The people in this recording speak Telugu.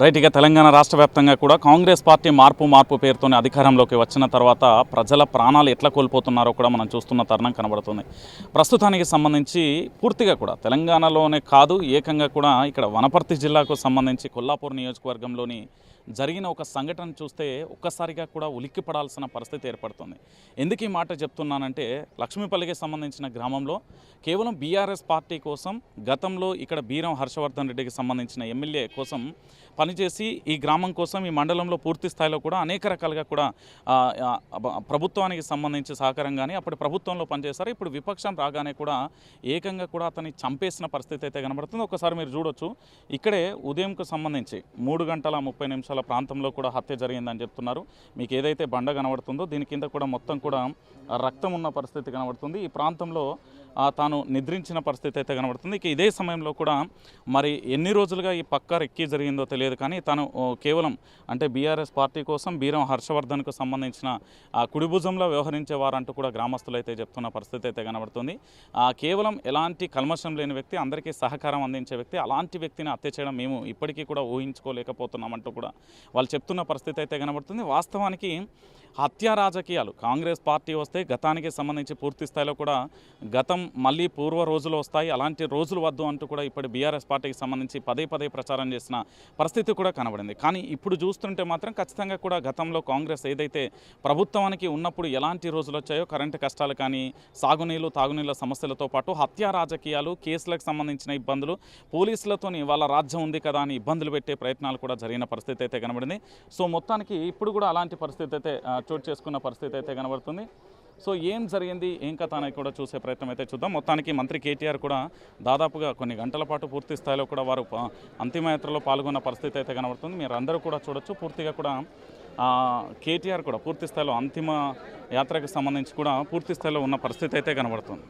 రైట్ ఇక తెలంగాణ రాష్ట్ర వ్యాప్తంగా కూడా కాంగ్రెస్ పార్టీ మార్పు మార్పు పేరుతోనే అధికారంలోకి వచ్చిన తర్వాత ప్రజల ప్రాణాలు ఎట్లా కోల్పోతున్నారో కూడా మనం చూస్తున్న తరుణం కనబడుతుంది. ప్రస్తుతానికి సంబంధించి పూర్తిగా కూడా తెలంగాణలోనే కాదు ఏకంగా కూడా ఇక్కడ వనపర్తి జిల్లాకు సంబంధించి కొల్లాపూర్ నియోజకవర్గంలోని జరిగిన ఒక సంఘటన చూస్తే ఒక్కసారిగా కూడా ఉలిక్కిపడాల్సిన పరిస్థితి ఏర్పడుతుంది. ఎందుకు ఈ మాట చెప్తున్నానంటే లక్ష్మీపల్లికి సంబంధించిన గ్రామంలో కేవలం బీఆర్ఎస్ పార్టీ కోసం గతంలో ఇక్కడ బీరం హర్షవర్ధన్ రెడ్డికి సంబంధించిన ఎమ్మెల్యే కోసం పనిచేసి ఈ గ్రామం కోసం ఈ మండలంలో పూర్తి స్థాయిలో కూడా అనేక రకాలుగా కూడా ప్రభుత్వానికి సంబంధించి సహకారం కానీ అప్పుడు ప్రభుత్వంలో పనిచేశారు. ఇప్పుడు విపక్షం రాగానే కూడా ఏకంగా కూడా అతన్ని చంపేసిన పరిస్థితి అయితే కనబడుతుంది. ఒకసారి మీరు చూడొచ్చు. ఇక్కడే ఉదయంకు సంబంధించి మూడు గంటల ముప్పై నిమిషాల ప్రాంతంలో కూడా హత్య జరిగిందని చెప్తున్నారు. మీకు ఏదైతే బండ కనబడుతుందో దీని కింద కూడా మొత్తం కూడా రక్తం ఉన్న పరిస్థితి కనబడుతుంది. ఈ ప్రాంతంలో తాను నిద్రించిన పరిస్థితి అయితే కనబడుతుంది. ఇక ఇదే సమయంలో కూడా మరి ఎన్ని రోజులుగా ఈ పక్క రెక్కి జరిగిందో తెలియదు కానీ తను కేవలం అంటే బీఆర్ఎస్ పార్టీ కోసం బీరం హర్షవర్ధన్కు సంబంధించిన కుడిభుజంలో వ్యవహరించేవారంటూ వ్యవహరించే వారంటూ కూడా గ్రామస్తులు అయితే చెప్తున్న పరిస్థితి అయితే కనబడుతుంది. కేవలం ఎలాంటి కల్మషం లేని వ్యక్తి అందరికీ సహకారం అందించే వ్యక్తి అలాంటి వ్యక్తిని హత్య చేయడం మేము ఇప్పటికీ కూడా ఊహించుకోలేకపోతున్నామంటూ కూడా వాళ్ళు చెప్తున్న పరిస్థితి అయితే కనబడుతుంది. వాస్తవానికి హత్యా రాజకీయాలు. కాంగ్రెస్ పార్టీ వస్తే గతానికి సంబంధించి పూర్తి స్థాయిలో కూడా గతం మళ్ళీ పూర్వ రోజులు వస్తాయి. అలాంటి రోజులు వద్దు అంటూ కూడా ఇప్పుడు బీఆర్ఎస్ పార్టీకి సంబంధించి పదే పదే ప్రచారం చేసిన పరిస్థితి కూడా కనబడింది. కానీ ఇప్పుడు చూస్తుంటే మాత్రం ఖచ్చితంగా కూడా గతంలో కాంగ్రెస్ ఏదైతే ప్రభుత్వానికి ఉన్నప్పుడు ఎలాంటి రోజులు వచ్చాయో కరెంటు కష్టాలు కానీ సాగునీళ్ళు తాగునీళ్ళ సమస్యలతో పాటు హత్యా రాజకీయాలు కేసులకు సంబంధించిన ఇబ్బందులు పోలీసులతోని వాళ్ళ రాజ్యం ఉంది కదా అని ఇబ్బందులు పెట్టే ప్రయత్నాలు కూడా జరిగిన పరిస్థితి అయితే కనబడింది. సో మొత్తానికి ఇప్పుడు కూడా అలాంటి పరిస్థితి అయితే చోటు చేసుకున్న పరిస్థితి అయితే కనబడుతుంది. సో ఏం జరిగింది? ఏం కథ అనేది కూడా చూసే ప్రయత్నం అయితే చూద్దాం. మొత్తానికి మంత్రి కేటీఆర్ కూడా దాదాపుగా కొన్ని గంటల పాటు పూర్తి స్థాయిలో కూడా వారు అంతిమయాత్రలో పాల్గొన్న పరిస్థితి అయితే కనబడుతుంది. మీరు అందరూ కూడా చూడొచ్చు. పూర్తిగా కూడా కేటీఆర్ కూడా పూర్తి స్థాయిలో అంతిమ యాత్రకు సంబంధించి కూడా పూర్తి స్థాయిలో ఉన్న పరిస్థితి అయితే కనబడుతుంది.